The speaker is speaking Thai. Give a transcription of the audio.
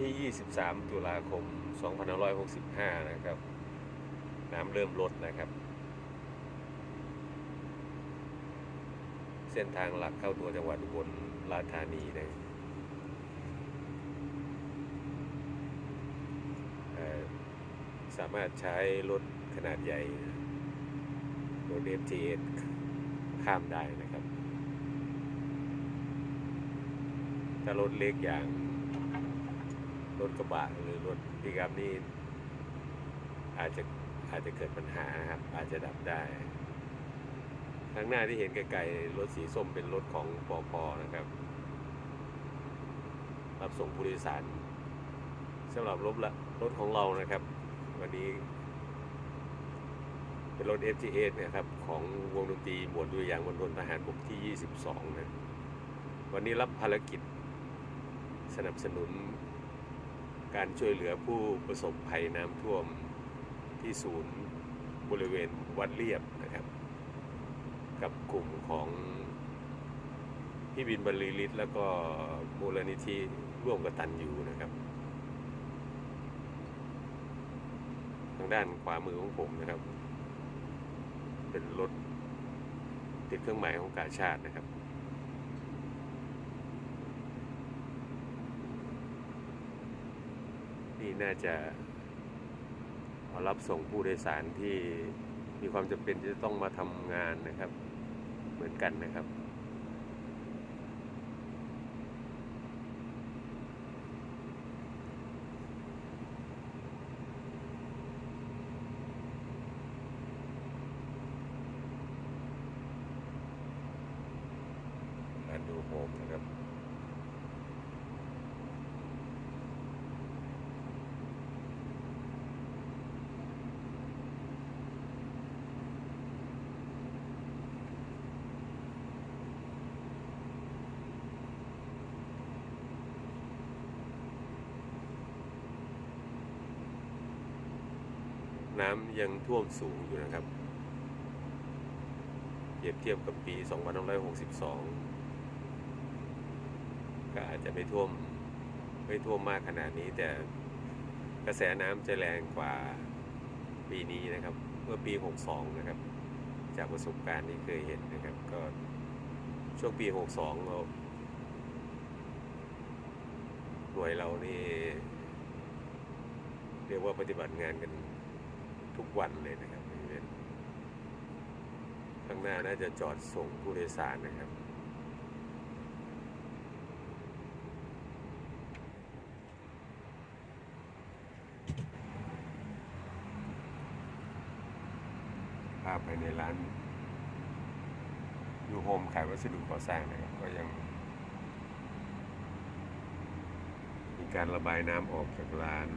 ที่ 23 ตุลาคม 2565 นะครับ น้ำเริ่มลดนะครับ เส้นทางหลักเข้าตัวจังหวัดอุบลราชธานีนะสามารถใช้รถขนาดใหญ่รถ FTS ข้ามได้นะครับ ถ้ารถเล็กอย่าง รถกระบะหรือรถปิกอัพนี่อาจจะอาจจะเกิดปัญหานะครับ อาจจะดับได้ข้างหน้าที่เห็นไกลๆรถสีส้มเป็นรถของปอพนะครับ รับส่งผู้โดยสารสำหรับรถละรถของเรานะครับ วันนี้ เป็นรถ FT8 นะครับ ของวงดนตรีหมวดดุริยางค์มณฑลทหารบกที่ 22 นะ วันนี้รับภารกิจสนับสนุน การช่วยเหลือผู้ประสบภัยน้ำท่วมที่ศูนย์บริเวณวัดเรียบนะครับ กับกลุ่มของพี่บินบรรลือฤทธิ์แล้วก็มูลนิธิร่วมกตันยูนะครับ ทางด้านขวามือของผมนะครับ เป็นรถติดเครื่องหมายของกาชาตินะครับ นี่น่าจะรับส่งผู้โดยสารที่มีความจำเป็นที่จะต้องมาทำงานนะครับ เหมือนกันนะครับกาดูโฮมนะครับ น้ำยังท่วมสูงอยู่นะครับเปรียบเทียบกับปี 2562 ก็อาจจะไม่ท่วมไม่ท่วมมากขนาดนี้ แต่กระแสน้ำจะแรงกว่าปีนี้นะครับ เมื่อปี 62 นะครับ จากประสบการณ์ที่เคยเห็นนะครับ ก็ช่วงปี 62เราหน่วยเรานี่เรียกว่าปฏิบัติงานกัน ทุกวันเลยนะครับบริเวณข้างหน้าน่าจะจอดส่งผู้โดยสารนะครับ ภาพภายในร้านยูโฮมขายวัสดุก่อสร้างนะครับ ก็ยัง มีการระบายน้ำออกจากร้าน